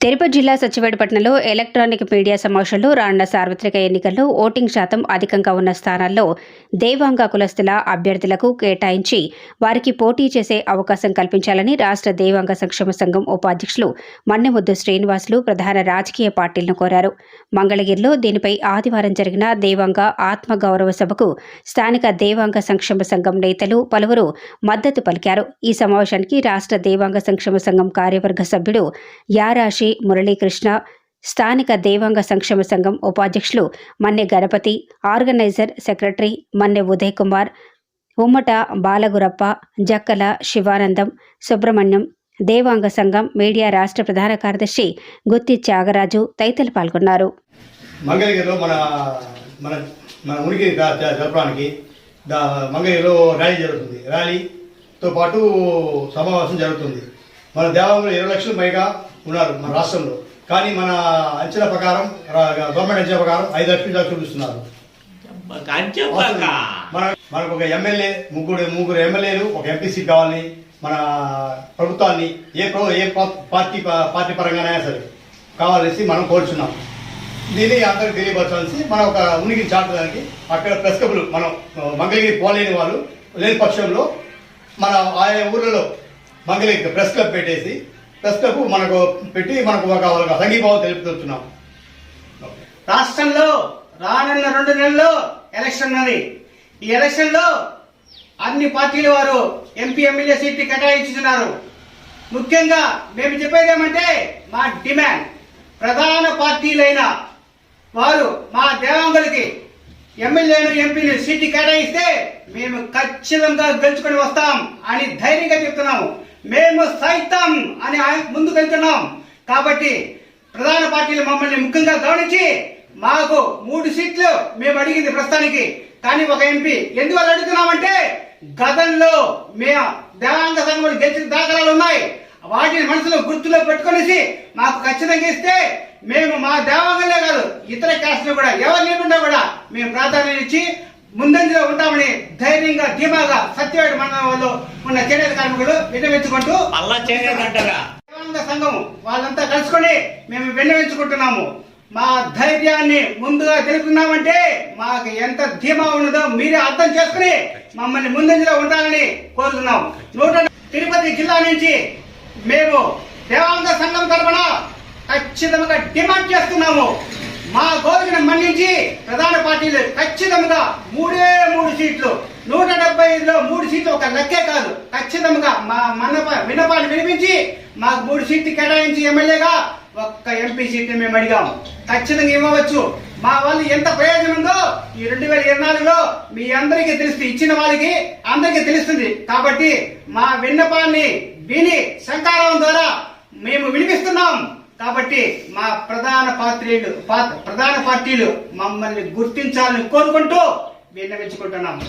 తిరుపతి జిల్లా సచివేడుపట్నంలో electronic media సమావేశంలో రానున్న సార్వత్రిక ఎన్నికల్లో ఓటింగ్ శాతం అధికంగా ఉన్న స్థానాల్లో దేవాంగ కులస్తుల అభ్యర్థులకు కేటాయించి వారికి పోటీ చేసే అవకాశం కల్పించాలని రాష్ట్ర దేవాంగ సంక్షేమ సంఘం ఉపాధ్యక్షులు మన్నెముద్దు శ్రీనివాసులు ప్రధాన రాజకీయ పార్టీలను కోరారు. మంగళగిరిలో దీనిపై ఆదివారం జరిగిన దేవాంగ ఆత్మగౌరవ సభకు స్థానిక దేవాంగ సంక్షేమ సంఘం నేతలు పలువురు మద్దతు పలికారు. ఈ సమావేశానికి రాష్ట్ర దేవాంగ సంక్షేమ సంఘం కార్యవర్గ సభ్యుడు యారాశి మురళీకృష్ణ స్థానిక దేవాంగ సంక్షేమ సంఘం ఉపాధ్యక్షులు మన్నె గణపతి ఆర్గనైజర్ సెక్రటరీ మన్నె ఉదయ్ కుమార్ ఉమ్మట బాలగురప్ప జక్కల శివానందం సుబ్రహ్మణ్యం దేవాంగ సంఘం మీడియా రాష్ట్ర ప్రధాన కార్యదర్శి గుత్తి త్యాగరాజు తదితరులు పాల్గొన్నారు. మంగళగిరిలో మన మన మన ఉనికి జరపడానికి మంగళగిరిలో ర్యాలీ జరుగుతుంది. ర్యాలీతో పాటు సమావేశం జరుగుతుంది. మన దేవాలయంలో ఇరవై లక్షల పైగా ఉన్నారు మన రాష్ట్రంలో. కానీ మన అంచనా ప్రకారం గవర్నమెంట్ అంచనా ప్రకారం ఐదు లక్షలు దాకా చూపిస్తున్నారు. మనకు ఒక ఎమ్మెల్యే ముగ్గురు ముగ్గురు ఎమ్మెల్యేలు ఒక ఎంపీ సీట్ కావాలని మన ప్రభుత్వాన్ని ఏ ప్ర ఏ పార్టీ పార్టీ పరంగానైనా సరే కావాలనేసి మనం కోరుచున్నాం. దీన్ని అందరికి తెలియపరచాల్సి మనం ఒక ఉనికి చాటడానికి అక్కడ ప్రెస్ క్లబ్లు మనం మంగళగిరి పోలేని వాళ్ళు లేని పక్షంలో మన ఆయా ఊర్లలో మంగళగిరి ప్రెస్ క్లబ్ పెట్టేసి ప్రస్తుతపు మనకు పెట్టి మనకు ఒక ఒక సంఘీభావం తెలుపుతున్నాం. రాష్ట్రంలో రానున్న రెండు నెలల్లో ఎలక్షన్ ఉన్నది ఈ ఎలక్షన్లో అన్ని పార్టీల వారు ఎంపీ ఎమ్మెల్యే సీట్లు కేటాయించుతున్నారు. ముఖ్యంగా మేము చెప్పేది ఏమంటే మా డిమాండ్. ప్రధాన పార్టీలైన వారు మా దేవాంగులకి ఎమ్మెల్యేను ఎంపీని సీట్లు కేటాయిస్తే మేము ఖచ్చితంగా గెలుచుకొని వస్తాం అని ధైర్యంగా చెప్తున్నాము. మేము సైతం అని ఆయన ముందుకు వెళ్తున్నాం. కాబట్టి ప్రధాన పార్టీలు మమ్మల్ని ముఖ్యంగా గమనించి మాకు మూడు సీట్లు మేము అడిగింది ప్రస్తుతానికి. కానీ ఒక ఎంపీ ఎందువల్ల అడుగుతున్నామంటే గతంలో మేము దేవాంగ సంఘం గెలిచిన దాఖలాలు ఉన్నాయి. వాటిని మనసులో గుర్తులో పెట్టుకునేసి మాకు ఖచ్చితంగా ఇస్తే మేము మా దేవాంగలే కాదు ఇతర క్యాస్ట్లు కూడా ఎవరు లేకుండా కూడా మేము ప్రాధాన్యత ఇచ్చి ముందంజలో ఉంటామని ధైర్యంగా ధీమాగా సత్యవేడు మండలంలో ఉన్న చేనేత కార్మికులు విన్నవించుకుంటూ దేవాంగ సంఘం వాళ్ళంతా కలుసుకొని మేము విన్నవించుకుంటున్నాము. మా ధైర్యాన్ని ముందుగా తెలుపుతున్నామంటే మాకు ఎంత ధీమా ఉన్నదో మీరే అర్థం చేసుకుని మమ్మల్ని ముందంజలో ఉండాలని కోరుతున్నాం. నూట తిరుపతి జిల్లా నుంచి మేము దేవాంగ సంఘం తరపున ఖచ్చితంగా డిమాండ్ చేస్తున్నాము. మా కోరికను మన్నించి ప్రధాన పార్టీలు ఖచ్చితంగా మూడే మూడు సీట్లు. నూట డెబ్బై ఐదులో మూడు సీట్లు ఒక లెక్కే కాదు. ఖచ్చితంగా మా మనప విన్నపాన్ని వినిపించి మాకు మూడు సీట్లు కేటాయించి ఎమ్మెల్యేగా ఒక్క ఎంపీ సీట్ని మేము అడిగాం. ఖచ్చితంగా ఇవ్వవచ్చు. మా వాళ్ళు ఎంత ప్రయోజనం ఉందో ఈ రెండు వేల ఇరవై నాలుగులో మీ అందరికీ తెలుస్తుంది ఇచ్చిన వాళ్ళకి అందరికీ తెలుస్తుంది. కాబట్టి మా విన్నపాన్ని విని సంకారం ద్వారా మేము వినిపిస్తున్నాం. కాబట్టి మా ప్రధాన పాత్రీలు ప్రధాన పార్టీలు మమ్మల్ని గుర్తించాలని కోరుకుంటూ విన్నవించుకుంటున్నాము.